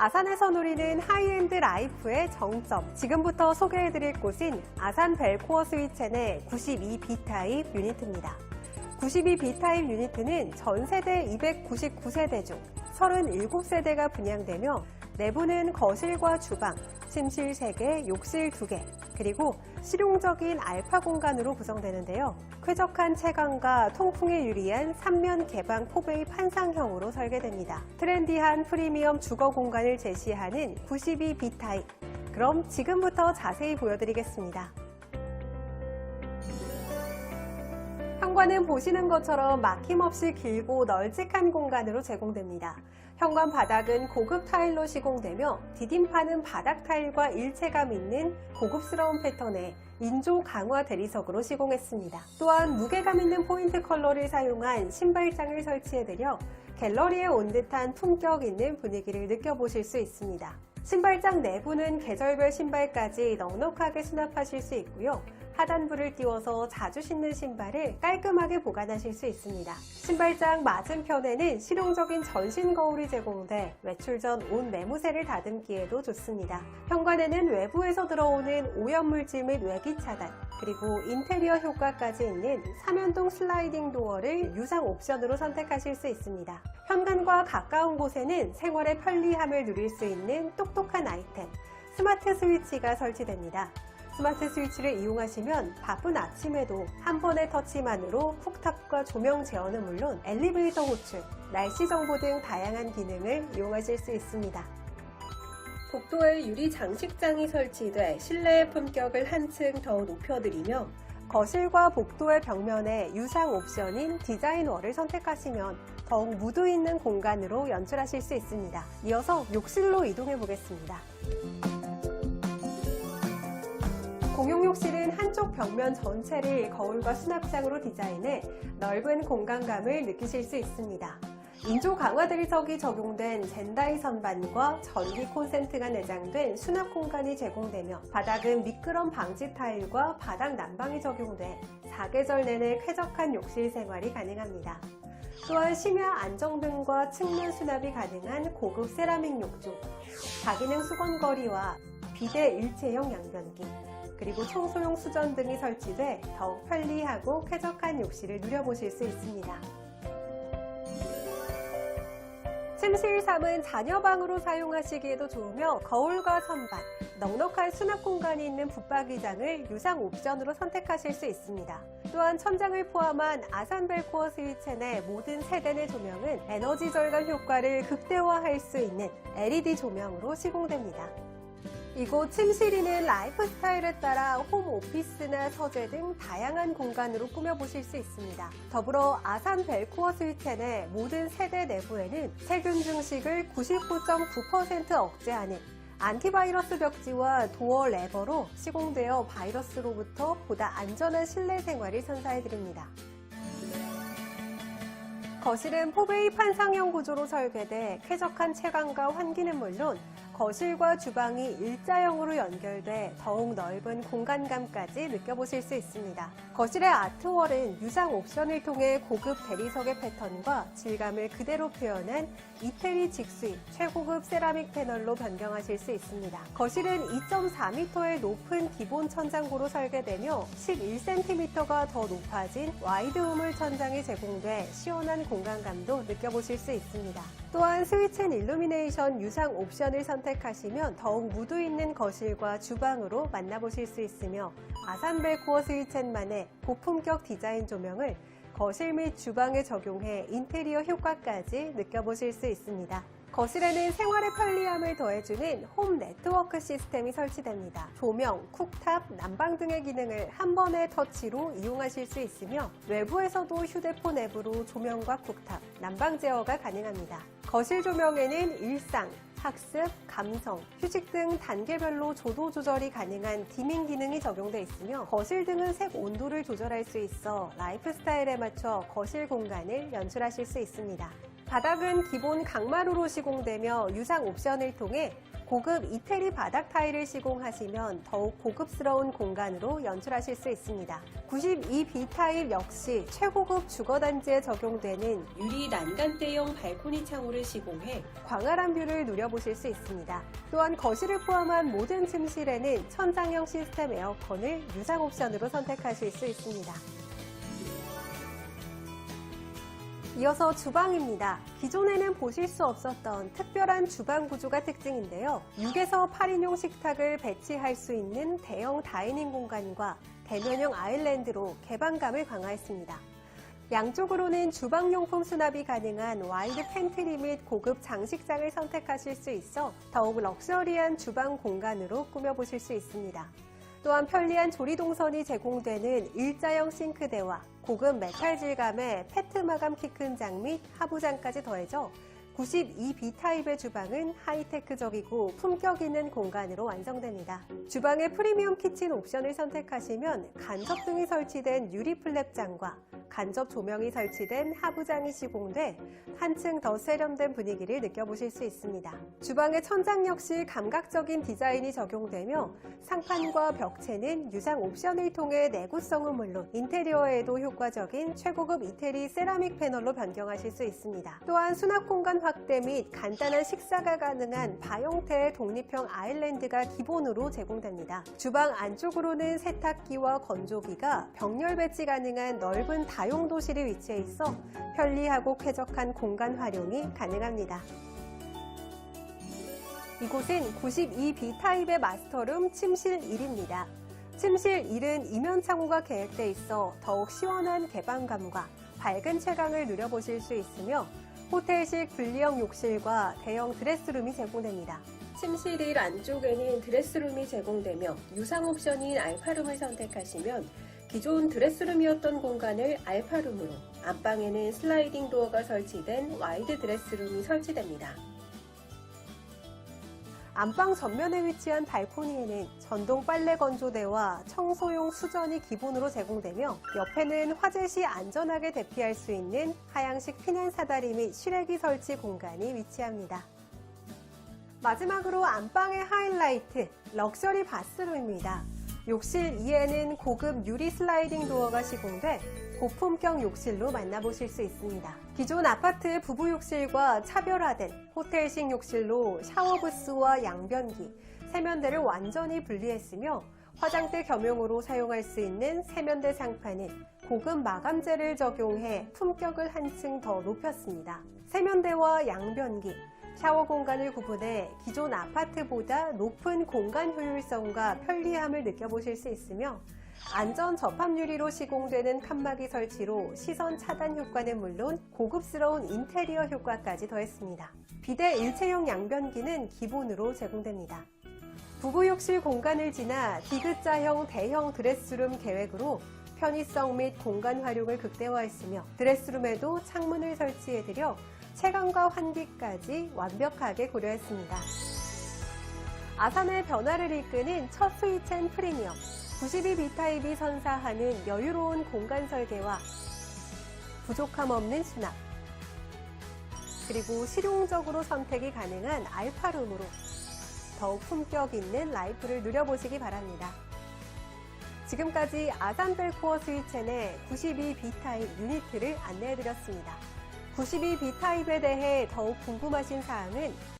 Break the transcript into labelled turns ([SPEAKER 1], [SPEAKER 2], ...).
[SPEAKER 1] 아산에서 누리는 하이엔드 라이프의 정점. 지금부터 소개해드릴 곳은 아산 벨코어 스위첸 의 92B 타입 유니트입니다. 92B 타입 유니트는 전 세대 299세대 중 37세대가 분양되며 내부는 거실과 주방, 침실 3개, 욕실 2개, 그리고 실용적인 알파 공간으로 구성되는데요. 쾌적한 채광과 통풍에 유리한 3면 개방 포베이 판상형으로 설계됩니다. 트렌디한 프리미엄 주거 공간을 제시하는 92B 타입. 그럼 지금부터 자세히 보여드리겠습니다. 현관은 보시는 것처럼 막힘없이 길고 널찍한 공간으로 제공됩니다. 현관 바닥은 고급 타일로 시공되며 디딤판은 바닥 타일과 일체감 있는 고급스러운 패턴의 인조 강화 대리석으로 시공했습니다. 또한 무게감 있는 포인트 컬러를 사용한 신발장을 설치해드려 갤러리에 온 듯한 품격 있는 분위기를 느껴보실 수 있습니다. 신발장 내부는 계절별 신발까지 넉넉하게 수납하실 수 있고요. 하단부를 띄워서 자주 신는 신발을 깔끔하게 보관하실 수 있습니다. 신발장 맞은편에는 실용적인 전신 거울이 제공돼 외출 전옷 매무새를 다듬기에도 좋습니다. 현관에는 외부에서 들어오는 오염물질 및 외기 차단, 그리고 인테리어 효과까지 있는 3연동 슬라이딩 도어를 유상 옵션으로 선택하실 수 있습니다. 현관과 가까운 곳에는 생활의 편리함을 누릴 수 있는 똑똑한 아이템, 스마트 스위치가 설치됩니다. 스마트 스위치를 이용하시면 바쁜 아침에도 한 번의 터치만으로 쿡탑과 조명 제어는 물론 엘리베이터 호출, 날씨 정보 등 다양한 기능을 이용하실 수 있습니다. 복도에 유리 장식장이 설치돼 실내의 품격을 한층 더 높여드리며 거실과 복도의 벽면에 유상 옵션인 디자인월을 선택하시면 더욱 무드 있는 공간으로 연출하실 수 있습니다. 이어서 욕실로 이동해 보겠습니다. 공용 욕실은 한쪽 벽면 전체를 거울과 수납장으로 디자인해 넓은 공간감을 느끼실 수 있습니다. 인조 강화 대리석이 적용된 젠다이 선반과 전기 콘센트가 내장된 수납 공간이 제공되며 바닥은 미끄럼 방지 타일과 바닥 난방이 적용돼 사계절 내내 쾌적한 욕실 생활이 가능합니다. 또한 심야 안정 등과 측면 수납이 가능한 고급 세라믹 욕조, 다기능 수건거리와 비대 일체형 양변기, 그리고 청소용 수전 등이 설치돼 더욱 편리하고 쾌적한 욕실을 누려보실 수 있습니다. 침실 3은 자녀방으로 사용하시기에도 좋으며 거울과 선반, 넉넉한 수납 공간이 있는 붙박이장을 유상 옵션으로 선택하실 수 있습니다. 또한 천장을 포함한 아산 벨코어 스위첸의 모든 세대 내 조명은 에너지 절감 효과를 극대화할 수 있는 LED 조명으로 시공됩니다. 이곳 침실이는 라이프 스타일에 따라 홈 오피스나 서재 등 다양한 공간으로 꾸며보실 수 있습니다. 더불어 아산 벨코어 스위첸의 모든 세대 내부에는 세균 증식을 99.9% 억제하는 안티바이러스 벽지와 도어 레버로 시공되어 바이러스로부터 보다 안전한 실내 생활을 선사해드립니다. 거실은 포베이 판상형 구조로 설계돼 쾌적한 채광과 환기는 물론 거실과 주방이 일자형으로 연결돼 더욱 넓은 공간감까지 느껴보실 수 있습니다. 거실의 아트월은 유상 옵션을 통해 고급 대리석의 패턴과 질감을 그대로 표현한 이태리 직수입 최고급 세라믹 패널로 변경하실 수 있습니다. 거실은 2.4m의 높은 기본 천장고로 설계되며 11cm가 더 높아진 와이드 우물 천장이 제공돼 시원한 공간감도 느껴보실 수 있습니다. 또한 스위첸 일루미네이션 유상 옵션을 선택하시면 더욱 무드 있는 거실과 주방으로 만나보실 수 있으며 아산벨 코어 스위첸만의 고품격 디자인 조명을 거실 및 주방에 적용해 인테리어 효과까지 느껴보실 수 있습니다. 거실에는 생활의 편리함을 더해주는 홈 네트워크 시스템이 설치됩니다. 조명, 쿡탑, 난방 등의 기능을 한 번의 터치로 이용하실 수 있으며 외부에서도 휴대폰 앱으로 조명과 쿡탑, 난방 제어가 가능합니다. 거실 조명에는 일상, 학습, 감성, 휴식 등 단계별로 조도 조절이 가능한 디밍 기능이 적용돼 있으며 거실 등은 색 온도를 조절할 수 있어 라이프 스타일에 맞춰 거실 공간을 연출하실 수 있습니다. 바닥은 기본 강마루로 시공되며 유상 옵션을 통해 고급 이태리 바닥 타일을 시공하시면 더욱 고급스러운 공간으로 연출하실 수 있습니다. 92B 타입 역시 최고급 주거단지에 적용되는 유리 난간대형 발코니 창호를 시공해 광활한 뷰를 누려보실 수 있습니다. 또한 거실을 포함한 모든 침실에는 천장형 시스템 에어컨을 유상 옵션으로 선택하실 수 있습니다. 이어서 주방입니다. 기존에는 보실 수 없었던 특별한 주방 구조가 특징인데요. 6에서 8인용 식탁을 배치할 수 있는 대형 다이닝 공간과 대면형 아일랜드로 개방감을 강화했습니다. 양쪽으로는 주방용품 수납이 가능한 와이드 팬트리 및 고급 장식장을 선택하실 수 있어 더욱 럭셔리한 주방 공간으로 꾸며보실 수 있습니다. 또한 편리한 조리 동선이 제공되는 일자형 싱크대와 고급 메탈 질감의 페트 마감 키 큰 장 및 하부장까지 더해져 92B 타입의 주방은 하이테크적이고 품격 있는 공간으로 완성됩니다. 주방의 프리미엄 키친 옵션을 선택하시면 간접 등이 설치된 유리 플랩장과 간접 조명이 설치된 하부장이 시공돼 한층 더 세련된 분위기를 느껴보실 수 있습니다. 주방의 천장 역시 감각적인 디자인이 적용되며 상판과 벽체는 유상 옵션을 통해 내구성은 물론 인테리어에도 효과적인 최고급 이태리 세라믹 패널로 변경하실 수 있습니다. 또한 수납 공간 확대 및 간단한 식사가 가능한 바형태의 독립형 아일랜드가 기본으로 제공됩니다. 주방 안쪽으로는 세탁기와 건조기가 병렬 배치 가능한 넓은 다용도실이 위치해 있어 편리하고 쾌적한 공간 활용이 가능합니다. 이곳은 92B 타입의 마스터룸 침실 1입니다. 침실 1은 이면 창호가 계획돼 있어 더욱 시원한 개방감과 밝은 채광을 누려보실 수 있으며 호텔식 분리형 욕실과 대형 드레스룸이 제공됩니다. 침실 1 안쪽에는 드레스룸이 제공되며 유상 옵션인 알파룸을 선택하시면 기존 드레스룸이었던 공간을 알파룸으로 안방에는 슬라이딩 도어가 설치된 와이드 드레스룸이 설치됩니다. 안방 전면에 위치한 발코니에는 전동 빨래 건조대와 청소용 수전이 기본으로 제공되며 옆에는 화재 시 안전하게 대피할 수 있는 하향식 피난 사다리 및 실외기 설치 공간이 위치합니다. 마지막으로 안방의 하이라이트, 럭셔리 바스룸입니다. 욕실 2에는 고급 유리 슬라이딩 도어가 시공돼 고품격 욕실로 만나보실 수 있습니다. 기존 아파트 부부 욕실과 차별화된 호텔식 욕실로 샤워 부스와 양변기, 세면대를 완전히 분리했으며 화장대 겸용으로 사용할 수 있는 세면대 상판은 고급 마감재를 적용해 품격을 한층 더 높였습니다. 세면대와 양변기, 샤워 공간을 구분해 기존 아파트보다 높은 공간 효율성과 편리함을 느껴보실 수 있으며 안전 접합 유리로 시공되는 칸막이 설치로 시선 차단 효과는 물론 고급스러운 인테리어 효과까지 더했습니다. 비대 일체형 양변기는 기본으로 제공됩니다. 부부 욕실 공간을 지나 디귿자형 대형 드레스룸 계획으로 편의성 및 공간 활용을 극대화했으며 드레스룸에도 창문을 설치해드려 채광과 환기까지 완벽하게 고려했습니다. 아산의 변화를 이끄는 첫 스위첸 프리미엄 92B 타입이 선사하는 여유로운 공간 설계와 부족함 없는 수납 그리고 실용적으로 선택이 가능한 알파룸으로 더욱 품격 있는 라이프를 누려보시기 바랍니다. 지금까지 아산벨코어 스위첸의 92B 타입 유니트를 안내해드렸습니다. 92B 타입에 대해 더욱 궁금하신 사항은